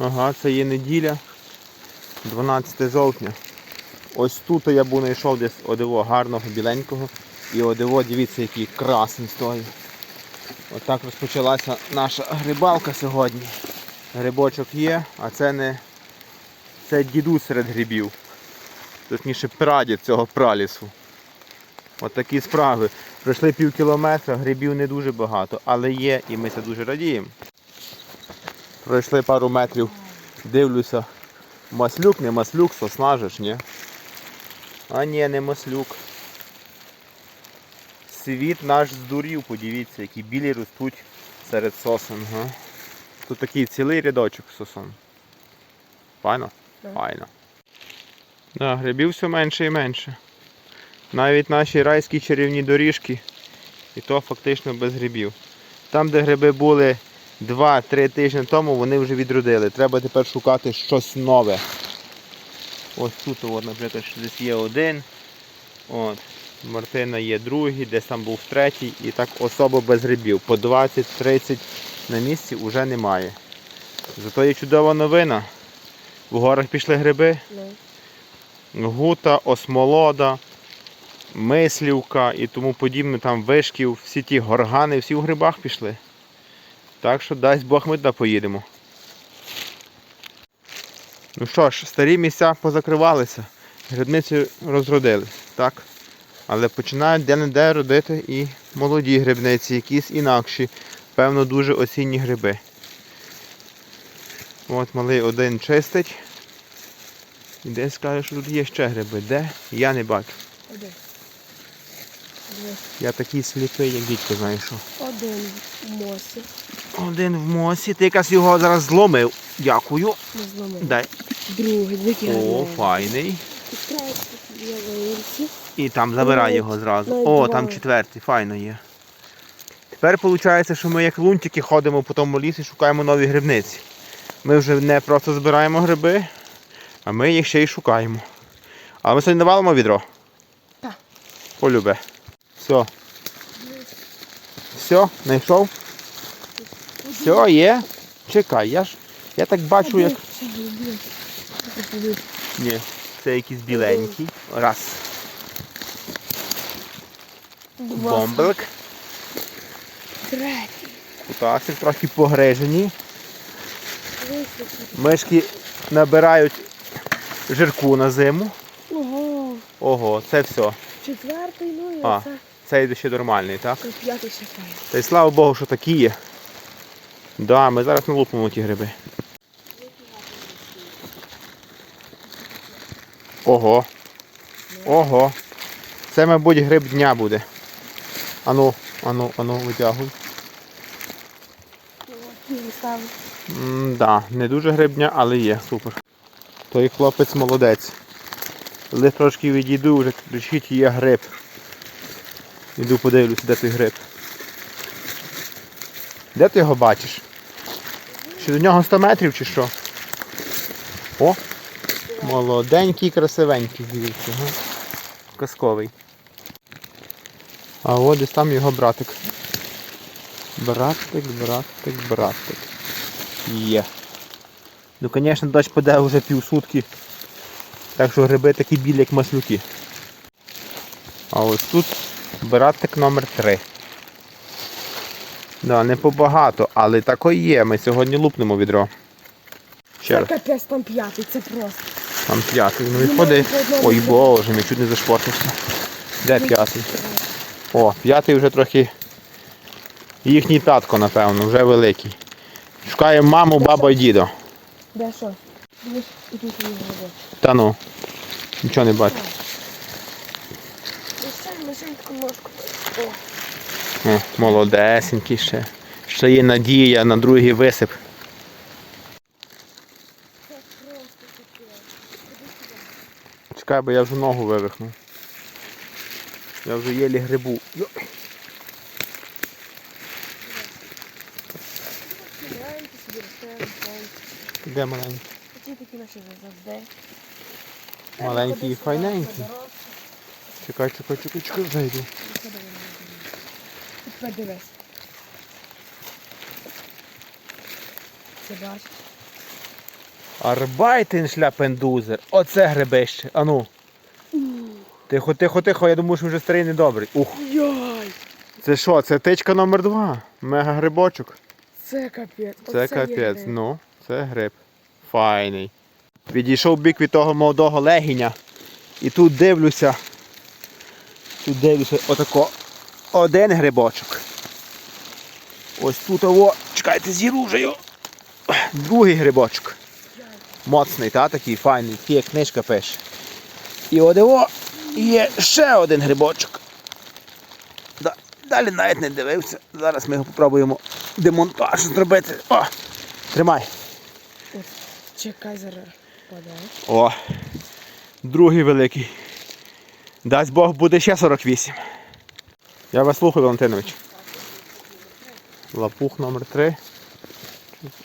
Ага, це є неділя, 12 жовтня. Ось тут я був знайшов десь одиво гарного, біленького. І одиво, дивіться, який красний стоїть. Отак розпочалася наша грибалка сьогодні. Грибочок є, а це не це дідусь серед грибів. Точніше прадід цього пралісу. От такі справи. Пройшли пів кілометра, грибів не дуже багато, але є і ми це дуже радіємо. Пройшли пару метрів, дивлюся. Маслюк, не маслюк, сосна же ж, ні? А ні, не маслюк. Світ наш здурів, подивіться, які білі ростуть серед сосен. Га? Тут такий цілий рядочок сосон. Файно? Файно. Да, грибів все менше і менше. Навіть наші райські чарівні доріжки, і то фактично без грибів. Там, де гриби були 2-3 тижні тому, вони вже відродили. Треба тепер шукати щось нове. Ось тут, от, наприклад, десь є один. От. Мартина є другий, десь там був третій. І так особо без грибів. По 20-30 на місці вже немає. Зато є чудова новина. В горах пішли гриби. Ну. Гута, осмолода, мислівка і тому подібне, там вишків, всі ті горгани, всі в грибах пішли. Так що дасть Бог ми туди поїдемо. Ну що ж, старі місця позакривалися, грибниці розродились, так? Але починають де-не-де родити і молоді грибниці, якісь інакші, певно, дуже осінні гриби. От малий один чистить. І десь каже, що тут є ще гриби. Де? Я не бачу. Я такий сліпий, як дідько знайшов. Один в мосі. Один в мосі. Ти якраз його зараз зломив. Дякую. Не зламав. Дай. Другий, дві О, файний. І третій є вилці. І там забирай його зразу. навіть О, два. там четвертий, файно є. Тепер виходить, що ми як лунтики ходимо по тому лісі і шукаємо нові грибниці. Ми вже не просто збираємо гриби, а ми їх ще й шукаємо. Але ми сьогодні не валимо відро? Так. Полюбе. Все. Все, знайшов? Все, є. Чекай, я ж. Я так бачу, як. Ні, це якийсь біленький. Раз. Бомбелик. Третій. Кутасик трохи погрежені. Високий. Мишки набирають жирку на зиму. Ого. Ого, це все. Четвертий, ну і оце. Це йде ще нормальний, так? П'ятий ще. Та й слава Богу, що такі є. Да, ми зараз не лупимо ті гриби. Ого. Ого. Це, мабуть, гриб дня буде. Ану, ану, ану, витягуй. М, да, не дуже гриб дня, але є, супер. Той хлопець молодець. Але трошки відійду, вже кричить, є гриб. Іду подивлюся, де той гриб. Де ти його бачиш? Чи до нього 100 метрів чи що? О! Молоденький, красивенький, дивіться, га? Казковий. А от десь там його братик. Братик, братик, братик. Є. Ну, звісно, дощ паде вже півсутки. Так що гриби такі білі, як маслюки. А ось тут братик номер 3 Да, не побагато, але тако є. Ми сьогодні лупнемо відро. Ще Це капець там п'ятий, це просто. Там п'ятий. Ну Ну, відходи. Ой боже, мій чуть не зашпортився. Де п'ятий? О, п'ятий вже трохи їхній татко, напевно, вже великий. Шукаємо маму, бабу і дідо. Де що? Та ну, нічого не бачу. Ось це лишеньку О, О, молодесенький ще. Ще є надія на другий висип. Чекай, бо я вже ногу вивихнув. Я вже єлі грибу. Де маленький? Такі наші завжди. Маленький і файненький. Чекай, чекай, чекай, чекай, вже йду. Тепер дивись. Це бач. Арбайтен шляпендузер. Оце гребище. Ану. Тихо, тихо, тихо, я думаю, що вже старий недобрий. Ух. Йой! Це що? Це тичка номер два. Мега грибочок. Це капець. Це Оце є капець. гриб. Ну, це гриб. Файний. Відійшов бік від того молодого легіня. І тут дивлюся. Тут дивлюся отако. Один грибочок. Ось тут ово. Чекайте, зіру вже його. Другий грибочок. Моцний, та такий файний. Є книжка пише. І от його є ще один грибочок. Да- Далі навіть не дивився. Зараз ми його спробуємо демонтаж зробити. О! Тримай. Чекай зараз. Падає. О! Другий великий. Дасть Бог буде ще 48. Я вас слухаю, Валентинович. Лапух номер 3.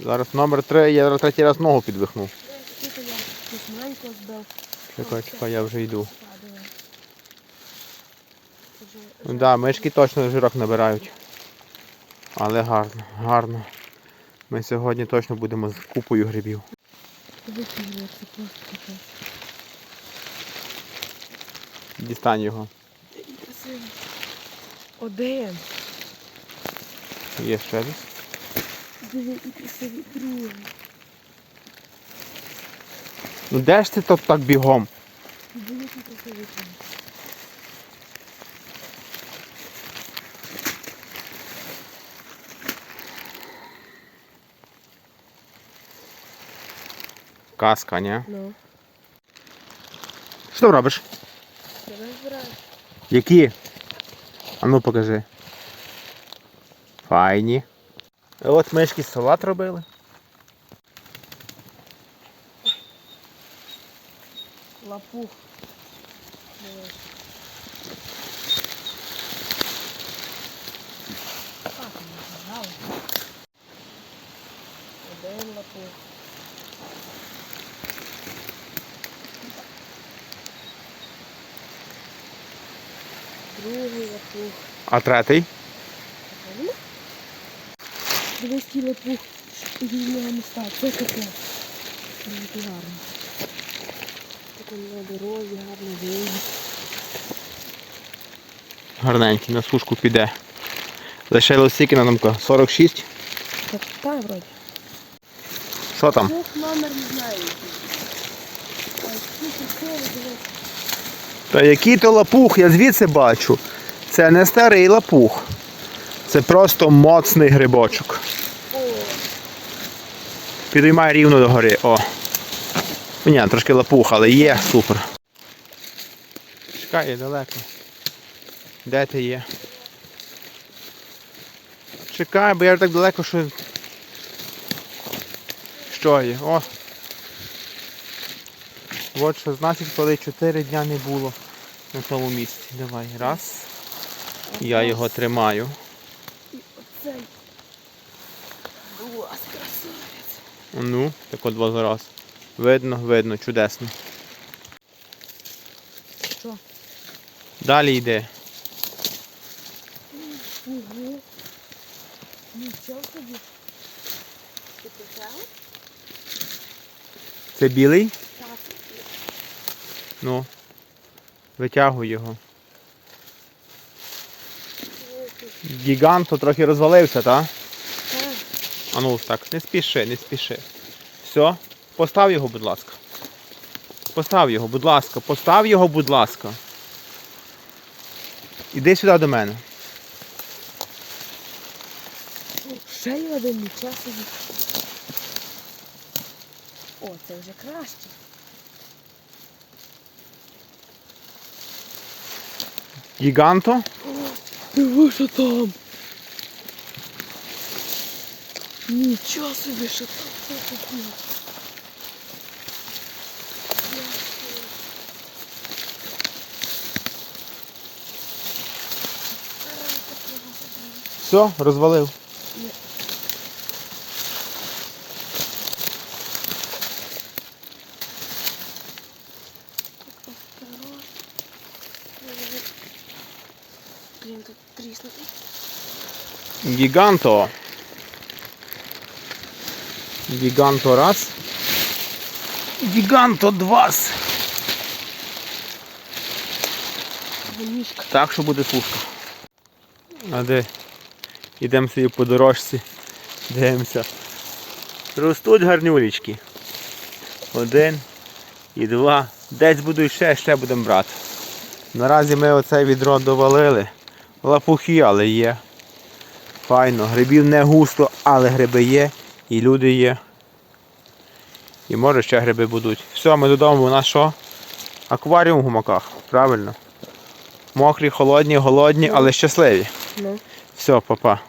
Зараз номер 3, я зараз третій раз ногу підвихнув. Чекай, чекай, я вже йду. Ну да, мишки точно жирок набирають. Але гарно, гарно. Ми сьогодні точно будемо з купою грибів. Викинули, це просто капець. Дістань його. Один. Є ще десь. Диви, красивий другий. Ну де ж ти тут так бігом? Диви, який красивий другий. Казка, ні? Ну, Що ти робиш? Які? А ну покажи. Файні. От мишки салат робили. Лапух. Один лапух. Другий лапух. А? Правильно? Дивись, лопух рівного міста. Це таке. Дуже гарно. Таке на дорозі, гарно виїзд. Гарненький, на сушку піде. Лишилось скільки на думку? 46? Так, так, вроді. Що там? Номер не знаю. скільки цього дивись. Та який то лапух, я звідси бачу. Це не старий лапух. Це просто моцний грибочок. Підіймай рівно до гори. О. Ні, трошки лапух, але є, супер. Чекай, далеко. Де ти є? Чекай, бо я так далеко, що. Що є? О. От що значить, коли 4 дня не було на тому місці. Давай, раз. Я його тримаю. і оцей. Клас, красавець. Ну, так от два зараз. Видно, видно, чудесно. Що? Далі йде. Ого. Нічого собі. Це білий? Ну. Витягуй його. Гігант трохи розвалився, так? А ну так, не спіши, не спіши. Все, постав його, будь ласка. Постав його, будь ласка, постав його, будь ласка. Іди сюди до мене. Ще є один собі. О, це вже краще. Гіганто? Диви, що там. Нічого собі, що там все таке. Все, розвалив. Гіганто. Гіганто раз. Гіганто два. Так, що буде сушка. А де? Ідемо собі по дорожці. Дивимося. Ростуть гарнюлечки. Один і два. Десь буду ще, ще будемо брати. Наразі ми оце відро довалили. Лапухи, але є. Файно. Грибів не густо, але гриби є. І люди є. І може ще гриби будуть. Все, ми додому, у нас що? Акваріум в гумаках. Правильно. Мокрі, холодні, голодні, але щасливі. Ну. Все, папа.